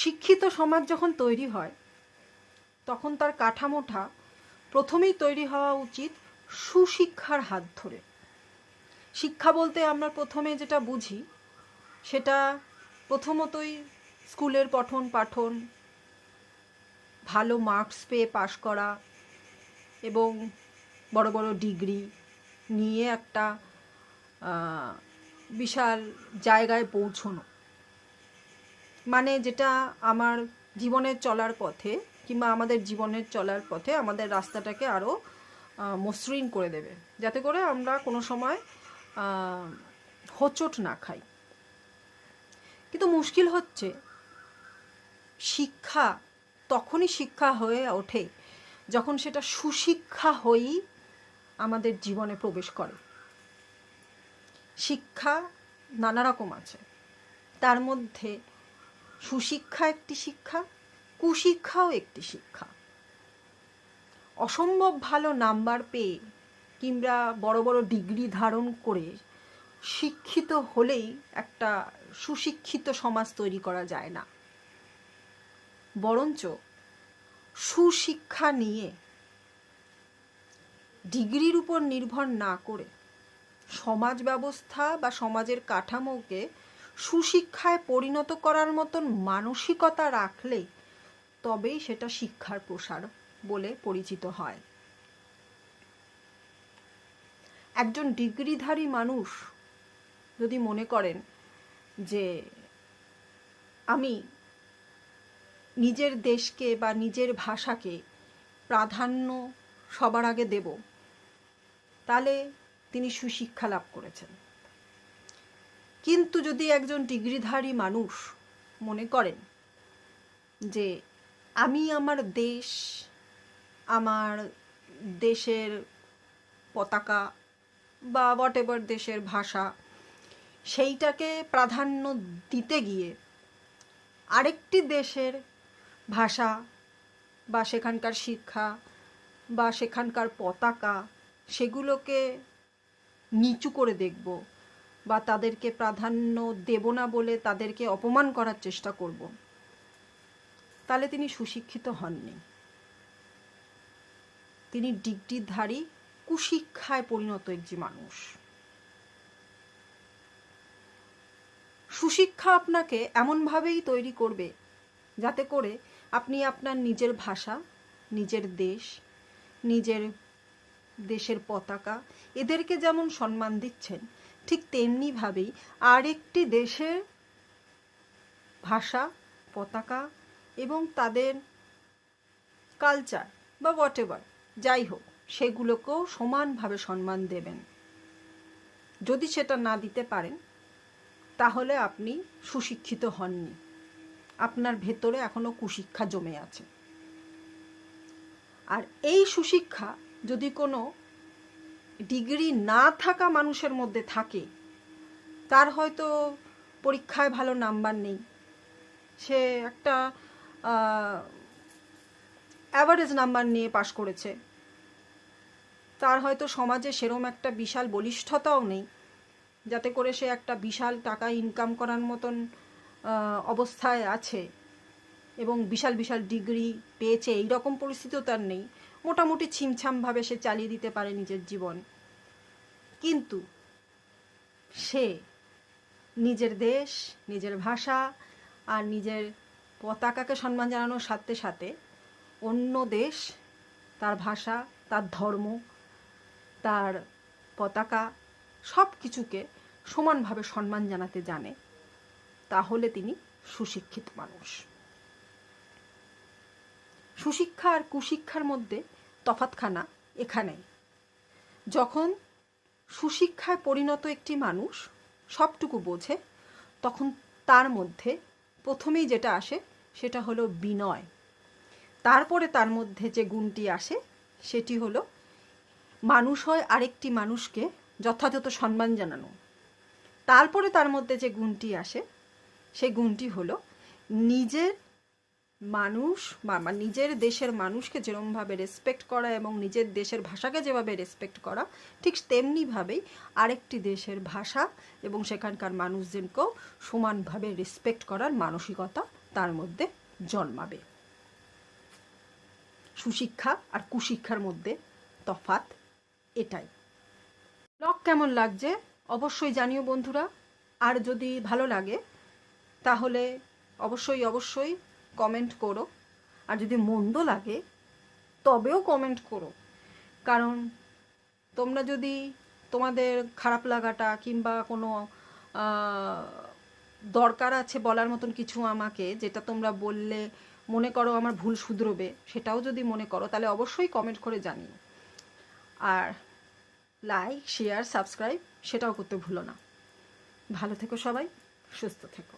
শিক্ষিত সমাজ যখন তৈরি হয়, তখন তার কাঠামোটা প্রথমেই তৈরি হওয়া উচিত সুশিক্ষার হাত ধরে। শিক্ষা বলতে আমরা প্রথমে যেটা বুঝি, সেটা প্রথমতই স্কুলের পঠন পাঠন, ভালো মার্কস পেয়ে পাশ করা এবং বড় বড় ডিগ্রি নিয়ে একটা বিশাল জায়গায় পৌঁছনো। মানে যেটা আমার জীবনের চলার পথে কিংবা আমাদের জীবনের চলার পথে আমাদের রাস্তাটাকে আরও মসৃণ করে দেবে। যাতে করে আমরা কোনো সময় হোঁচট না খাই। কিন্তু মুশকিল হচ্ছে, শিক্ষা তখনই শিক্ষা হয়ে ওঠে যখন সেটা সুশিক্ষা হয়েই আমাদের জীবনে প্রবেশ করে। শিক্ষা নানা রকম আছে। তার মধ্যে সুশিক্ষা একটি শিক্ষা, কুশিক্ষাও একটি শিক্ষা। অসম্ভব ভালো নাম্বার পেয়ে কিংবা বড় বড় ডিগ্রি ধারণ করে শিক্ষিত হলেই একটা সুশিক্ষিত সমাজ তৈরি করা যায় না। বরঞ্চ সুশিক্ষা নিয়ে ডিগ্রির উপর নির্ভর না করে সমাজ ব্যবস্থা বা সমাজের কাঠামোকে সুশিক্ষায় পরিণত করার মতন মানসিকতা রাখলে তবেই সেটা শিক্ষার প্রসার বলে পরিচিত হয়। একজন ডিগ্রিধারী মানুষ যদি মনে করেন যে আমি নিজের দেশকে বা নিজের ভাষাকে প্রাধান্য সবার আগে দেব, তাহলে তিনি সুশিক্ষা লাভ করেছেন। কিন্তু যদি একজন ডিগ্রিধারী মানুষ মনে করেন যে আমি আমার দেশ, আমার দেশের পতাকা বা হোয়াট এভার দেশের ভাষা, সেইটাকে প্রাধান্য দিতে গিয়ে আরেকটি দেশের ভাষা বা সেখানকার শিক্ষা বা সেখানকার পতাকা সেগুলোকে নিচু করে দেখব বা তাদেরকে প্রাধান্য দেব না বলে তাদেরকে অপমান করার চেষ্টা করব। তাহলে তিনি সুশিক্ষিত হননি। তিনি ডিগ্রিধারী, কুশিক্ষায় পরিণত একটি মানুষ। সুশিক্ষা আপনাকে এমনভাবেই তৈরি করবে যাতে করে আপনি আপনার নিজের ভাষা, নিজের দেশ, নিজের দেশের পতাকা, এদেরকে যেমন সম্মান দিচ্ছেন ঠিক তেমনিভাবেই আরেকটি দেশের ভাষা, পতাকা এবং তাদের কালচার বা হোয়াট এভার যাই হোক, সেগুলোকেও সমানভাবে সম্মান দেবেন। যদি সেটা না দিতে পারেন, তাহলে আপনি সুশিক্ষিত হননি। আপনার ভেতরে এখনও কুশিক্ষা জমে আছে। আর এই সুশিক্ষা যদি কোনো ডিগ্রি না থাকা মানুষের মধ্যে থাকে, তার হয়তো পরীক্ষায় ভালো নাম্বার নেই। সে একটা অ্যাভারেজ নাম্বার নিয়ে পাশ করেছে। তার হয়তো সমাজে সেরম একটা বিশাল বলিষ্ঠতাও নেই, যাতে করে সে একটা বিশাল টাকা ইনকাম করার মতন অবস্থায় আছে। এবং বিশাল বিশাল ডিগ্রি পেয়েছে এই রকম পরিস্থিতিও তার নেই। মোটামুটি ছিমছামভাবে সে চালিয়ে দিতে পারে নিজের জীবন। কিন্তু সে নিজের দেশ, নিজের ভাষা আর নিজের পতাকাকে সম্মান জানানোর সাথে সাথে অন্য দেশ, তার ভাষা, তার ধর্ম, তার পতাকা সব কিছুকে সমানভাবে সম্মান জানাতে জানে, তাহলে তিনি সুশিক্ষিত মানুষ। সুশিক্ষা আর কুশিক্ষার মধ্যে তফাৎখানা এখানেই। যখন সুশিক্ষায় পরিণত একটি মানুষ সবটুকু বোঝে, তখন তার মধ্যে প্রথমেই যেটা আসে সেটা হলো বিনয়। তারপরে তার মধ্যে যে গুণটি আসে সেটি হলো মানুষ হয় আরেকটি মানুষকে যথাযথ সম্মান জানানো। তারপরে তার মধ্যে যে গুণটি আসে সেই গুণটি হলো নিজের মানুষ বা নিজের দেশের মানুষকে যেরমভাবে রেসপেক্ট করা এবং নিজের দেশের ভাষাকে যেভাবে রেসপেক্ট করা, ঠিক তেমনিভাবেই আরেকটি দেশের ভাষা এবং সেখানকার মানুষজনকেও সমানভাবে রেসপেক্ট করার মানসিকতা তার মধ্যে জন্মাবে। সুশিক্ষা আর কুশিক্ষার মধ্যে তফাত এটাই। ব্লগ কেমন লাগছে? অবশ্যই জানিও বন্ধুরা। আর যদি ভালো লাগে, তাহলে অবশ্যই অবশ্যই কমেন্ট করো। আর যদি মন্দ লাগে, তবেও কমেন্ট করো। কারণ তোমরা যদি তোমাদের খারাপ লাগাটা কিংবা কোনো দরকার আছে বলার মতন কিছু আমাকে, যেটা তোমরা বললে মনে করো আমার ভুল শুধরোবে, সেটাও যদি মনে করো, তাহলে অবশ্যই কমেন্ট করে জানিও। আর লাইক শেয়ার সাবস্ক্রাইব সেটাও করতে ভুলো না। ভালো থেকো সবাই, সুস্থ থেকো।